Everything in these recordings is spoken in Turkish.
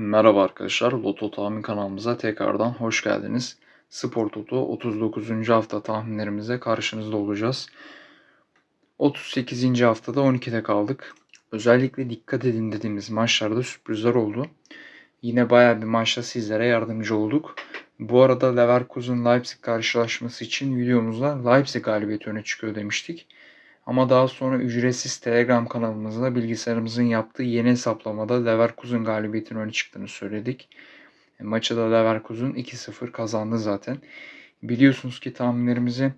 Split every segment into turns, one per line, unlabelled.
Merhaba arkadaşlar, Loto Tahmin kanalımıza tekrardan hoş geldiniz. Spor Toto 39. hafta tahminlerimize karşınızda olacağız. 38. haftada 12'de kaldık. Özellikle dikkat edin dediğimiz maçlarda sürprizler oldu. Yine bayağı bir maçta sizlere yardımcı olduk. Bu arada Leverkusen Leipzig karşılaşması için videomuzda Leipzig galibiyeti öne çıkıyor demiştik. Ama daha sonra ücretsiz Telegram kanalımızda bilgisayarımızın yaptığı yeni hesaplamada Leverkusen galibiyetinin öne çıktığını söyledik. E, maçı da Leverkusen 2-0 kazandı zaten. Biliyorsunuz ki tahminlerimizi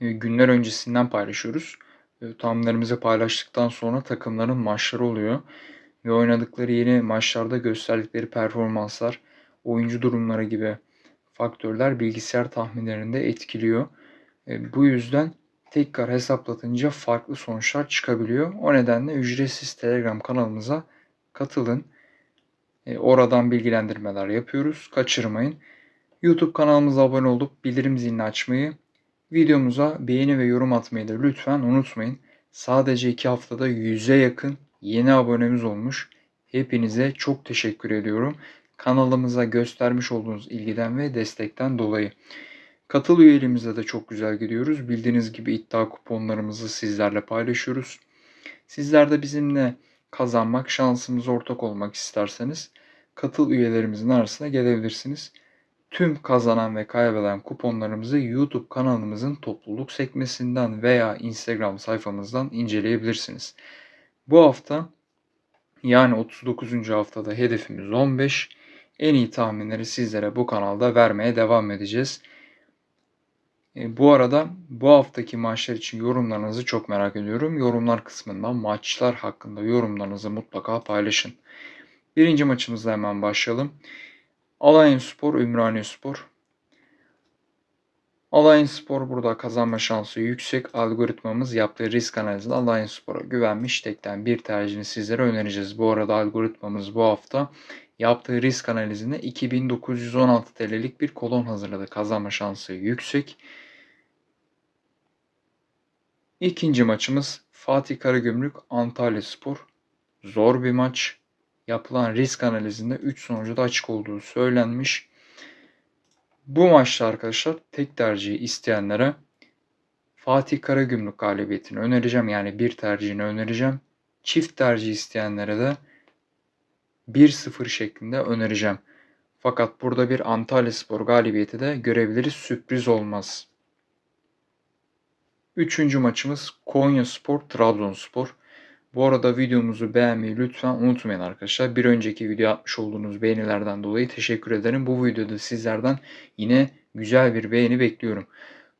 e, günler öncesinden paylaşıyoruz. E, tahminlerimizi paylaştıktan sonra takımların maçları oluyor. Ve oynadıkları yeni maçlarda gösterdikleri performanslar, oyuncu durumları gibi faktörler bilgisayar tahminlerinde etkiliyor. Bu yüzden tekrar hesaplatınca farklı sonuçlar çıkabiliyor. O nedenle ücretsiz Telegram kanalımıza katılın. E, oradan bilgilendirmeler yapıyoruz. Kaçırmayın. YouTube kanalımıza abone olup bildirim zilini açmayı, videomuza beğeni ve yorum atmayı da lütfen unutmayın. Sadece 2 haftada 100'e yakın yeni abonemiz olmuş. Hepinize çok teşekkür ediyorum. Kanalımıza göstermiş olduğunuz ilgiden ve destekten dolayı. Katıl üyeliğimize de çok güzel gidiyoruz. Bildiğiniz gibi iddia kuponlarımızı sizlerle paylaşıyoruz. Sizler de bizimle kazanmak, şansımız ortak olmak isterseniz katıl üyelerimizin arasına gelebilirsiniz. Tüm kazanan ve kaybeden kuponlarımızı YouTube kanalımızın topluluk sekmesinden veya Instagram sayfamızdan inceleyebilirsiniz. Bu hafta yani 39. haftada hedefimiz 15. En iyi tahminleri sizlere bu kanalda vermeye devam edeceğiz. E, bu arada bu haftaki maçlar için yorumlarınızı çok merak ediyorum. Yorumlar kısmından maçlar hakkında yorumlarınızı mutlaka paylaşın. Birinci maçımızla hemen başlayalım. Alanya Spor, Ümraniye Spor. Alanya Spor burada kazanma şansı yüksek. Algoritmamız yaptığı risk analizinde Alanya Spor'a güvenmiş. Tekten bir tercihini sizlere önereceğiz. Bu arada algoritmamız bu hafta yaptığı risk analizinde 2916 TL'lik bir kolon hazırladı. Kazanma şansı yüksek. İkinci maçımız Fatih Karagümrük Antalya Spor. Zor bir maç. Yapılan risk analizinde 3 sonucu da açık olduğu söylenmiş. Bu maçta arkadaşlar tek tercihi isteyenlere Fatih Karagümrük galibiyetini önereceğim. Yani bir tercihini önereceğim. Çift tercih isteyenlere de 1-0 şeklinde önereceğim. Fakat burada bir Antalya Spor galibiyeti de görebiliriz. Sürpriz olmaz. Üçüncü maçımız Konya Spor, Trabzonspor. Bu arada videomuzu beğenmeyi lütfen unutmayın arkadaşlar. Bir önceki video atmış olduğunuz beğenilerden dolayı teşekkür ederim. Bu videoda sizlerden yine güzel bir beğeni bekliyorum.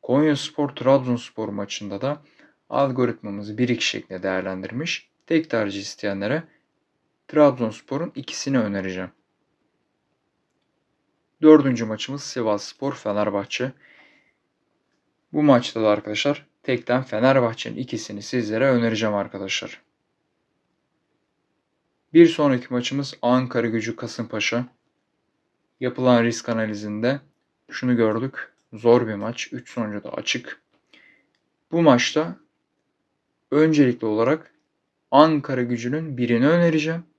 Konya Spor, Trabzonspor maçında da algoritmamızı 1-2 şeklinde değerlendirmiş. Tek tercih isteyenlere Trabzonspor'un ikisini önereceğim. Dördüncü maçımız Sivas Spor Fenerbahçe. Bu maçta da arkadaşlar tekten Fenerbahçe'nin ikisini sizlere önereceğim arkadaşlar. Bir sonraki maçımız Ankara Gücü Kasımpaşa. Yapılan risk analizinde şunu gördük. Zor bir maç. 3 sonucu da açık. Bu maçta öncelikli olarak Ankara gücünün birini önereceğim.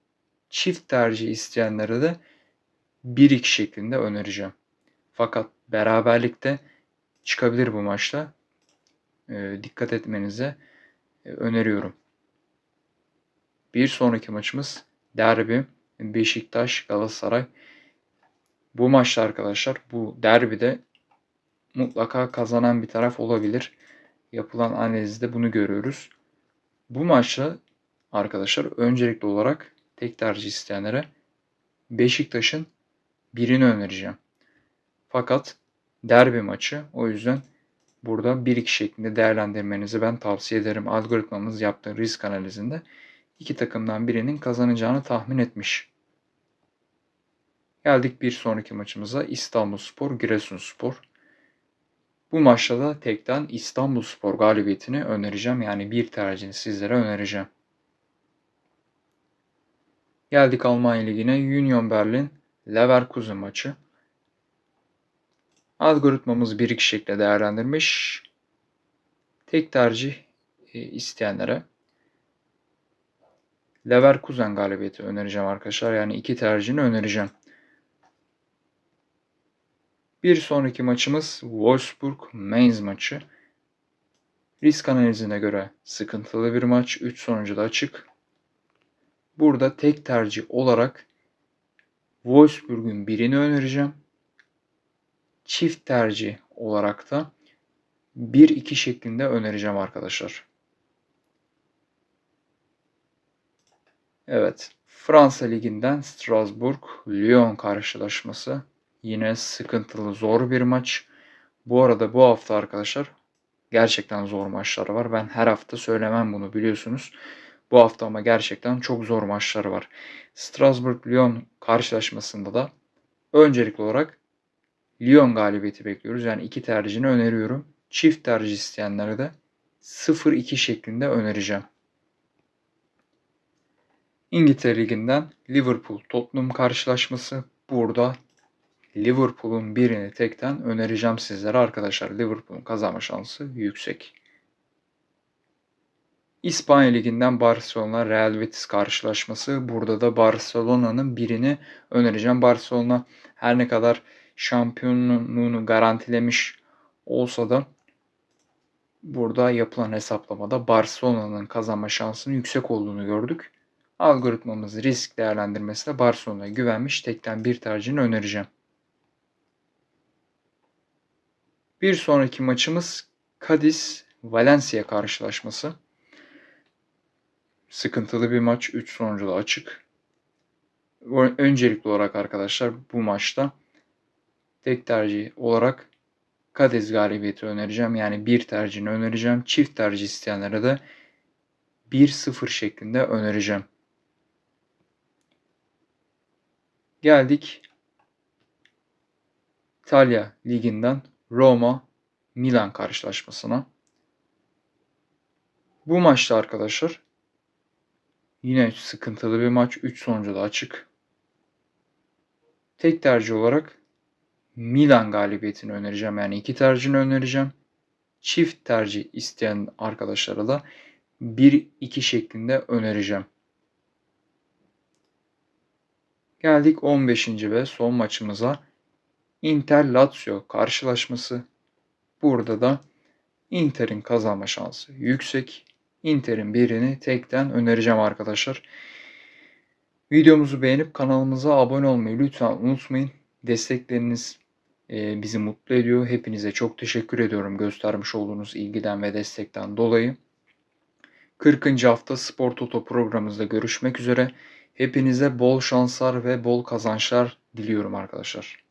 Çift tercih isteyenlere de 1-2 şeklinde önereceğim. Fakat beraberlikte çıkabilir bu maçta. E, dikkat etmenize e, öneriyorum. Bir sonraki maçımız derbi Beşiktaş Galatasaray. Bu maçta arkadaşlar bu derbide mutlaka kazanan bir taraf olabilir. Yapılan analizde bunu görüyoruz. Bu maçta arkadaşlar öncelikli olarak tek tercih isteyenlere Beşiktaş'ın birini önereceğim. Fakat derbi maçı o yüzden burada 1-2 şeklinde değerlendirmenizi ben tavsiye ederim. Algoritmamız yaptığı risk analizinde iki takımdan birinin kazanacağını tahmin etmiş. Geldik bir sonraki maçımıza İstanbul Spor, Giresun Spor. Bu maçta da tekten İstanbul Spor galibiyetini önereceğim. Yani bir tercihini sizlere önereceğim. Geldik Almanya Ligi'ne. Union Berlin Leverkusen maçı. Algoritmamız bir iki şekilde değerlendirmiş. Tek tercih e, isteyenlere Leverkusen galibiyeti önereceğim arkadaşlar. Yani iki tercihini önereceğim. Bir sonraki maçımız Wolfsburg-Mainz maçı. Risk analizine göre sıkıntılı bir maç. 3 sonucu da açık. Burada tek tercih olarak Wolfsburg'un birini önereceğim. Çift tercih olarak da 1-2 şeklinde önereceğim arkadaşlar. Evet. Fransa Ligi'nden Strasbourg-Lyon karşılaşması. Yine sıkıntılı, zor bir maç. Bu arada bu hafta arkadaşlar gerçekten zor maçlar var. Ben her hafta söylemem bunu biliyorsunuz. Bu hafta ama gerçekten çok zor maçlar var. Strasbourg-Lyon karşılaşmasında da öncelikli olarak Lyon galibiyeti bekliyoruz. Yani iki tercihini öneriyorum. Çift tercih isteyenlere de 0-2 şeklinde önereceğim. İngiltere Ligi'nden Liverpool Tottenham karşılaşması. Burada Liverpool'un birini tekten önereceğim sizlere arkadaşlar. Liverpool'un kazanma şansı yüksek. İspanya Ligi'nden Barcelona Real Betis karşılaşması. Burada da Barcelona'nın birini önereceğim. Barcelona her ne kadar şampiyonluğunu garantilemiş olsa da burada yapılan hesaplamada Barcelona'nın kazanma şansının yüksek olduğunu gördük. Algoritmamız risk değerlendirmesinde Barcelona'ya güvenmiş tekten bir tercihini önereceğim. Bir sonraki maçımız Cadiz Valencia karşılaşması. Sıkıntılı bir maç. 3 sonucu da açık. Öncelikli olarak arkadaşlar bu maçta tek tercih olarak Cadiz galibiyeti önereceğim. Yani bir tercihini önereceğim. Çift tercih isteyenlere de 1-0 şeklinde önereceğim. Geldik İtalya Ligi'nden Roma Milan karşılaşmasına. Bu maçta arkadaşlar yine sıkıntılı bir maç. 3 sonucu da açık. Tek tercih olarak Milan galibiyetini önereceğim. Yani iki tercihini önereceğim. Çift tercih isteyen arkadaşlara da 1-2 şeklinde önereceğim. Geldik 15. ve son maçımıza. Inter Lazio karşılaşması. Burada da Inter'in kazanma şansı yüksek. Inter'in birini tekten önereceğim arkadaşlar. Videomuzu beğenip kanalımıza abone olmayı lütfen unutmayın. Destekleriniz e, bizi mutlu ediyor. Hepinize çok teşekkür ediyorum göstermiş olduğunuz ilgiden ve destekten dolayı. 40. hafta Spor Toto programımızda görüşmek üzere. Hepinize bol şanslar ve bol kazançlar diliyorum arkadaşlar.